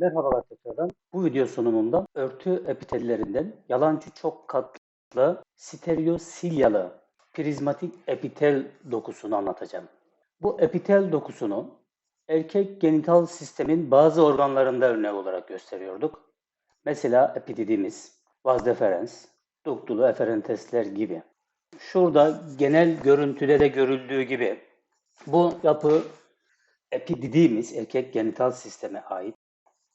Merhabalar tekrardan. Bu video sunumunda örtü epitellerinden yalancı çok katlı stereosilyalı prizmatik epitel dokusunu anlatacağım. Bu epitel dokusunu erkek genital sistemin bazı organlarında örnek olarak gösteriyorduk. Mesela epididimiz, vas deferens, duktulu eferentesler gibi. Şurada genel görüntüde de görüldüğü gibi bu yapı epididimiz erkek genital sisteme ait.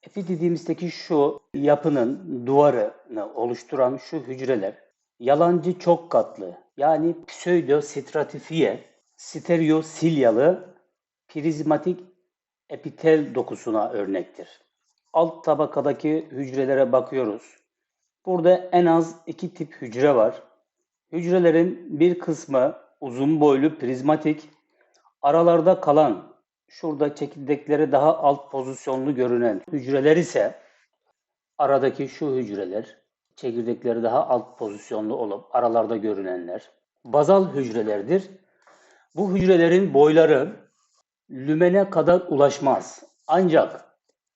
Epididimizdeki şu yapının duvarını oluşturan şu hücreler yalancı çok katlı yani pseudostratifiye stereosilyalı prizmatik epitel dokusuna örnektir. Alt tabakadaki hücrelere bakıyoruz. Burada en az iki tip hücre var. Hücrelerin bir kısmı uzun boylu prizmatik, aralarda kalan şurada çekirdekleri daha alt pozisyonlu görünen hücreler ise aradaki şu hücreler çekirdekleri daha alt pozisyonlu olup aralarda görünenler bazal hücrelerdir. Bu hücrelerin boyları lümene kadar ulaşmaz. Ancak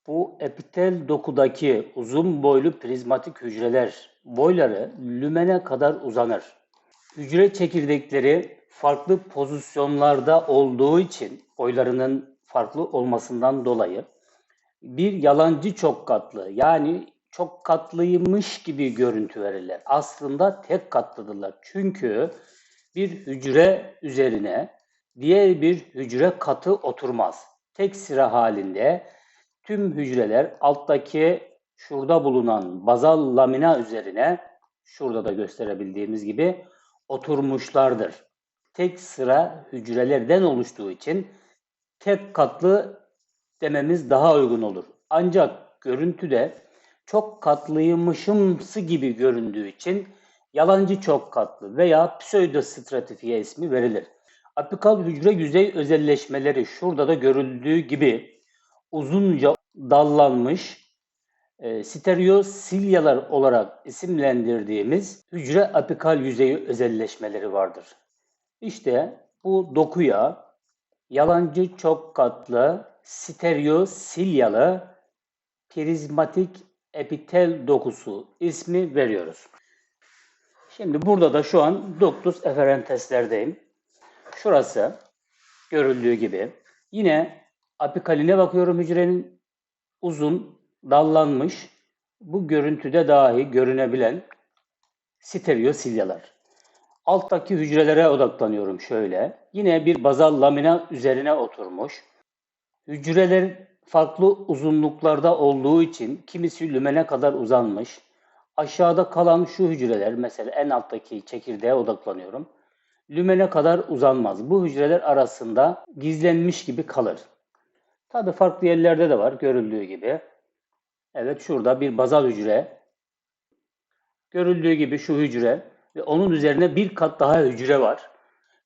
bu epitel dokudaki uzun boylu prizmatik hücreler boyları lümene kadar uzanır. Hücre çekirdekleri farklı pozisyonlarda olduğu için boylarının farklı olmasından dolayı bir yalancı çok katlı yani çok katlıymış gibi görüntü verirler. Aslında tek katlıdırlar. Çünkü bir hücre üzerine diğer bir hücre katı oturmaz. Tek sıra halinde tüm hücreler alttaki şurada bulunan bazal lamina üzerine şurada da gösterebildiğimiz gibi oturmuşlardır. Tek sıra hücrelerden oluştuğu için tek katlı dememiz daha uygun olur. Ancak görüntüde çok katlıymışımsı gibi göründüğü için yalancı çok katlı veya pseudostratifiye ismi verilir. Apikal hücre yüzey özelleşmeleri şurada da görüldüğü gibi uzunca dallanmış e, stereosilyalar olarak isimlendirdiğimiz hücre apikal yüzeyi özelleşmeleri vardır. İşte bu dokuya yalancı çok katlı stereosilyalı prizmatik epitel dokusu ismi veriyoruz. Şimdi burada da şu an ductus efferenteslerdeyim. Şurası görüldüğü gibi. Yine apikaline bakıyorum hücrenin uzun, dallanmış, bu görüntüde dahi görünebilen stereosilyalar. Alttaki hücrelere odaklanıyorum şöyle. Yine bir bazal lamina üzerine oturmuş. Hücreler farklı uzunluklarda olduğu için kimisi lümene kadar uzanmış. Aşağıda kalan şu hücreler mesela en alttaki çekirdeğe odaklanıyorum. Lümene kadar uzanmaz. Bu hücreler arasında gizlenmiş gibi kalır. Tabi farklı yerlerde de var görüldüğü gibi. Evet şurada bir bazal hücre. Görüldüğü gibi şu hücre ve onun üzerine bir kat daha hücre var.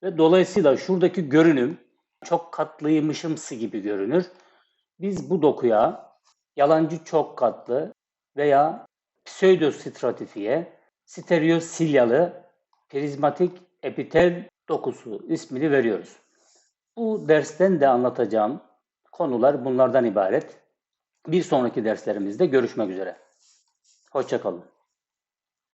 Ve dolayısıyla şuradaki görünüm çok katlıymışımsı gibi görünür. Biz bu dokuya yalancı çok katlı veya pseudostratifiye stereosilyalı prizmatik epitel dokusu ismini veriyoruz. Bu dersten de anlatacağım konular bunlardan ibaret. Bir sonraki derslerimizde görüşmek üzere. Hoşçakalın.